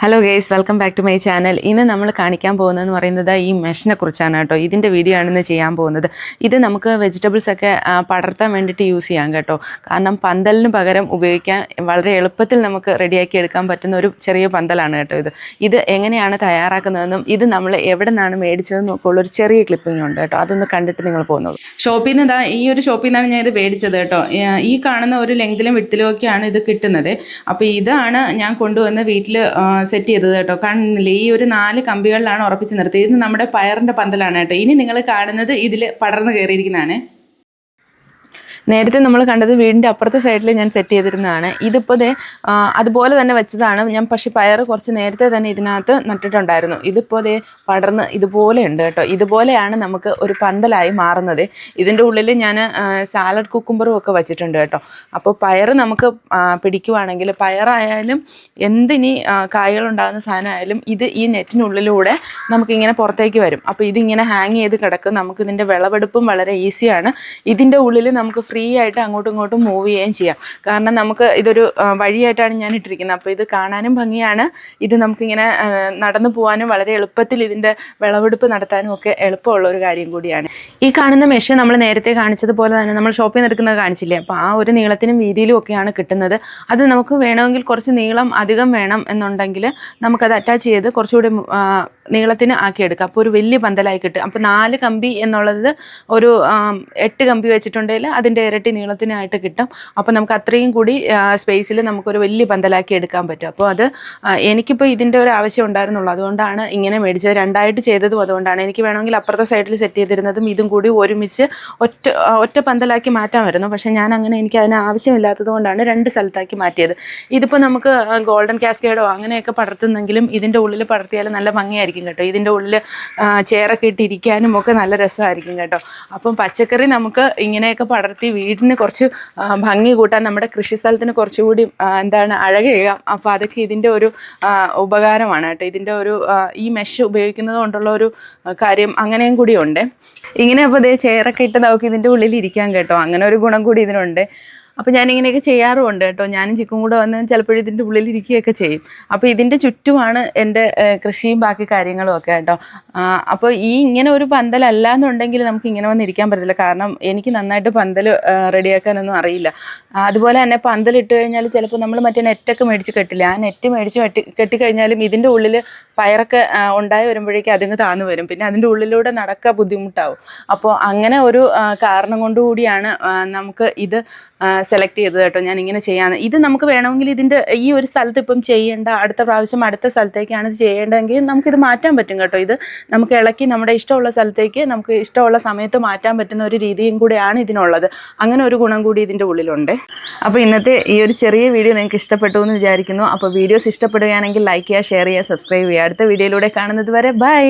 Hello guys welcome back to my channel ഇന്ന് നമ്മൾ കാണിക്കാൻ പോകുന്നതെന്ന് പറയുന്നത് ഈ മെഷിനെ കുറിച്ചാണ് കേട്ടോ. ഇതിന്റെ വീഡിയോ ആണ് ഇന്ന് ചെയ്യാൻ പോകുന്നത്. ഇത് നമുക്ക് വെജിറ്റബിൾസ് ഒക്കെ പടർത്താൻ വേണ്ടിയിട്ട് യൂസ് ചെയ്യാം കേട്ടോ. കാരണം പന്തലിന് പകരം ഉപയോഗിക്കാൻ വളരെ എളുപ്പത്തിൽ നമുക്ക് റെഡിയാക്കി എടുക്കാൻ പറ്റുന്ന ഒരു ചെറിയ പന്തലാണ് കേട്ടോ ഇത്. ഇത് എങ്ങനെയാണ് തയ്യാറാക്കുന്നതെന്നും ഇത് നമ്മൾ എവിടെ നിന്നാണ് മേടിച്ചതെന്നും ഒക്കെ ഉള്ളൊരു ചെറിയ ക്ലിപ്പിംഗ് ഉണ്ട് കേട്ടോ. അതൊന്ന് കണ്ടിട്ട് നിങ്ങൾ പോകുന്നത് ഷോപ്പിൽ നിന്ന് ഇതാ ഈ ഒരു ഷോപ്പിൽ നിന്നാണ് ഞാൻ ഇത് മേടിച്ചത് കേട്ടോ. ഈ കാണുന്ന ഒരു ലെങ്തിലും വിട്ടിലും ഒക്കെയാണ് ഇത് കിട്ടുന്നത്. അപ്പോൾ ഇതാണ് ഞാൻ കൊണ്ടുവന്ന് വീട്ടിൽ സെറ്റ് ചെയ്തത് കേട്ടോ. കാണുന്നില്ല ഈ ഒരു നാല് കമ്പികളിലാണ് ഉറപ്പിച്ച് നിർത്തിയത്. ഇത് നമ്മുടെ പയറിന്റെ പന്തലാണ് കേട്ടോ. ഇനി നിങ്ങൾ കാണുന്നത് ഇതിൽ പടർന്നു കയറിയിരിക്കുന്നതാണ്. നേരത്തെ നമ്മൾ കണ്ടത് വീടിന്റെ അപ്പുറത്തെ സൈഡിൽ ഞാൻ സെറ്റ് ചെയ്തിരുന്നതാണ്. ഇതിപ്പോൾ അതുപോലെ തന്നെ വെച്ചതാണ്. ഞാൻ പക്ഷേ പയർ കുറച്ച് നേരത്തെ തന്നെ ഇതിനകത്ത് നട്ടിട്ടുണ്ടായിരുന്നു. ഇതിപ്പോൾ ദേ പടർന്ന് ഇതുപോലെ ഉണ്ട് കേട്ടോ. ഇതുപോലെയാണ് നമുക്ക് ഒരു പന്തലായി മാറുന്നത്. ഇതിന്റെ ഉള്ളിൽ ഞാൻ സാലഡ് കുക്കുംബറും ഒക്കെ വെച്ചിട്ടുണ്ട് കേട്ടോ. അപ്പോൾ പയർ നമുക്ക് പിടിക്കുവാണെങ്കിൽ പയറായാലും എന്തിനി കായ്കളുണ്ടാകുന്ന സാധനമായാലും ഇത് ഈ നെറ്റിനുള്ളിലൂടെ നമുക്കിങ്ങനെ പുറത്തേക്ക് വരും. അപ്പോൾ ഇതിങ്ങനെ ഹാങ് ചെയ്ത് കിടക്കും. നമുക്കിതിന്റെ വിളവെടുപ്പും വളരെ ഈസിയാണ് ഇതിന്റെ ഉള്ളിൽ നമുക്ക് ഫ്രീ ആയിട്ട് അങ്ങോട്ടും ഇങ്ങോട്ടും മൂവ് ചെയ്യുകയും ചെയ്യാം. കാരണം നമുക്ക് ഇതൊരു വഴിയായിട്ടാണ് ഞാൻ ഇട്ടിരിക്കുന്നത്. അപ്പോൾ ഇത് കാണാനും ഭംഗിയാണ്. ഇത് നമുക്കിങ്ങനെ നടന്നു പോകാനും വളരെ എളുപ്പത്തിൽ ഇതിന്റെ വിളവെടുപ്പ് നടത്താനും ഒക്കെ എളുപ്പമുള്ള ഒരു കാര്യം കൂടിയാണ്. ഈ കാണുന്ന മെഷീൻ നമ്മൾ നേരത്തെ കാണിച്ചതുപോലെ തന്നെ നമ്മൾ ഷോപ്പിൽ നിന്ന് എടുക്കുന്നത് കാണിച്ചില്ലേ? അപ്പോൾ ആ ഒരു നീളത്തിനും വീതിയിലും ഒക്കെയാണ് കിട്ടുന്നത്. അത് നമുക്ക് വേണമെങ്കിൽ കുറച്ച് നീളം അധികം വേണം എന്നുണ്ടെങ്കിൽ നമുക്കത് അറ്റാച്ച് ചെയ്ത് കുറച്ചുകൂടി നീളത്തിന് ആക്കിയെടുക്കാം അപ്പോൾ ഒരു വലിയ പന്തലായി കിട്ടും. അപ്പോൾ നാല് കമ്പി എന്നുള്ളത് ഒരു എട്ട് കമ്പി വെച്ചിട്ടുണ്ടെങ്കിൽ അതിന്റെ ഇരട്ടി നീളത്തിനായിട്ട് കിട്ടും. അപ്പോൾ നമുക്ക് അത്രയും കൂടി സ്പേസിൽ നമുക്കൊരു വലിയ പന്തലാക്കി എടുക്കാൻ പറ്റും. അപ്പോൾ അത് എനിക്കിപ്പോൾ ഇതിന്റെ ഒരു ആവശ്യം ഉണ്ടായിരുന്നുള്ളൂ. അതുകൊണ്ടാണ് ഇങ്ങനെ മേടിച്ചത്. രണ്ടായിട്ട് ചെയ്തതും അതുകൊണ്ടാണ്. എനിക്ക് വേണമെങ്കിൽ അപ്പുറത്തെ സൈഡിൽ സെറ്റ് ചെയ്തിരുന്നതും ഇതും കൂടി ഒരുമിച്ച് ഒറ്റ ഒറ്റ പന്തലാക്കി മാറ്റാമായിരുന്നു പക്ഷേ ഞാൻ അങ്ങനെ എനിക്ക് അതിന് ആവശ്യമില്ലാത്തത് കൊണ്ടാണ് രണ്ട് സ്ഥലത്താക്കി മാറ്റിയത്. ഇതിപ്പോൾ നമുക്ക് ഗോൾഡൻ കാസ്കേഡോ അങ്ങനെയൊക്കെ പടർത്തുന്നെങ്കിലും ഇതിന്റെ ഉള്ളിൽ പടർത്തിയാൽ നല്ല ഭംഗിയായിരിക്കും. കേട്ടോ. ഇതിന്റെ ഉള്ളിൽ ചേറൊക്കെ ഇട്ടിരിക്കാനും ഒക്കെ നല്ല രസമായിരിക്കും കേട്ടോ. അപ്പം പച്ചക്കറി നമുക്ക് ഇങ്ങനെയൊക്കെ പടർത്തി വീടിന് കുറച്ച് ഭംഗി കൂട്ടാൻ നമ്മുടെ കൃഷി സ്ഥലത്തിന് കുറച്ചുകൂടി എന്താണ് അഴകേകാം. അപ്പോൾ അതൊക്കെ ഇതിന്റെ ഒരു ഉപകാരമാണ് കേട്ടോ. ഇതിന്റെ ഒരു ഈ മെഷ് ഉപയോഗിക്കുന്നത് കൊണ്ടുള്ള ഒരു കാര്യം അങ്ങനെയും കൂടി ഉണ്ട്. ഇങ്ങനെ അപ്പോൾ ഇതേ ചേറൊക്കെ ഇട്ട് നമുക്ക് ഇതിന്റെ ഉള്ളിൽ ഇരിക്കാം കേട്ടോ. അങ്ങനെ ഒരു ഗുണം കൂടി ഇതിനുണ്ട്. അപ്പോൾ ഞാൻ ഇങ്ങനെയൊക്കെ ചെയ്യാറുമുണ്ട് കേട്ടോ. ഞാനും ചിക്കും കൂടെ വന്ന് ചിലപ്പോഴും ഇതിന്റെ ഉള്ളിൽ ഇരിക്കുകയൊക്കെ ചെയ്യും. അപ്പോൾ ഇതിന്റെ ചുറ്റുമാണ് എന്റെ കൃഷിയും ബാക്കി കാര്യങ്ങളും ഒക്കെ കേട്ടോ. അപ്പോൾ ഈ ഇങ്ങനെ ഒരു പന്തലല്ല എന്നുണ്ടെങ്കിൽ നമുക്ക് ഇങ്ങനെ വന്നിരിക്കാൻ പറ്റില്ല കാരണം എനിക്ക് നന്നായിട്ട് പന്തൽ റെഡിയാക്കാനൊന്നും അറിയില്ല. അതുപോലെ തന്നെ പന്തലിട്ട് കഴിഞ്ഞാൽ ചിലപ്പോൾ നമ്മൾ മറ്റേ നെറ്റൊക്കെ മേടിച്ച് കെട്ടില്ല ആ നെറ്റ് മേടിച്ച് കെട്ടി കെട്ടിക്കഴിഞ്ഞാലും ഇതിന്റെ ഉള്ളിൽ പയറൊക്കെ ഉണ്ടായി വരുമ്പോഴേക്കും അതിങ്ങ് താന്നു വരും. പിന്നെ അതിന്റെ ഉള്ളിലൂടെ നടക്കാൻ ബുദ്ധിമുട്ടാവും. അപ്പോൾ അങ്ങനെ ഒരു കാരണം കൊണ്ടുകൂടിയാണ് നമുക്ക് ഇത് സെലക്ട് ചെയ്തത് കേട്ടോ ഞാൻ ഇങ്ങനെ ചെയ്യാന്ന്. ഇത് നമുക്ക് വേണമെങ്കിൽ ഇതിന്റെ ഈ ഒരു സ്ഥലത്ത് ഇപ്പം ചെയ്യേണ്ട അടുത്ത പ്രാവശ്യം അടുത്ത സ്ഥലത്തേക്കാണ് ചെയ്യേണ്ടതെങ്കിൽ നമുക്കിത് മാറ്റാൻ പറ്റും കേട്ടോ. ഇത് നമുക്ക് ഇളക്കി നമ്മുടെ ഇഷ്ടമുള്ള സ്ഥലത്തേക്ക് നമുക്ക് ഇഷ്ടമുള്ള സമയത്ത് മാറ്റാൻ പറ്റുന്ന ഒരു രീതിയും കൂടെയാണ് ഇതിനുള്ളത്. അങ്ങനെ ഒരു ഗുണം കൂടി ഇതിന്റെ ഉള്ളിലുണ്ട്. അപ്പോൾ ഇന്നത്തെ ഈ ഒരു ചെറിയ വീഡിയോ നിങ്ങൾക്ക് ഇഷ്ടപ്പെട്ടു എന്ന് വിചാരിക്കുന്നു. അപ്പോൾ വീഡിയോസ് ഇഷ്ടപ്പെടുകയാണെങ്കിൽ ലൈക്ക് ചെയ്യുക ഷെയർ ചെയ്യുക സബ്സ്ക്രൈബ് ചെയ്യുക. അടുത്ത വീഡിയോയിലൂടെ കാണുന്നത് വരെ ബൈ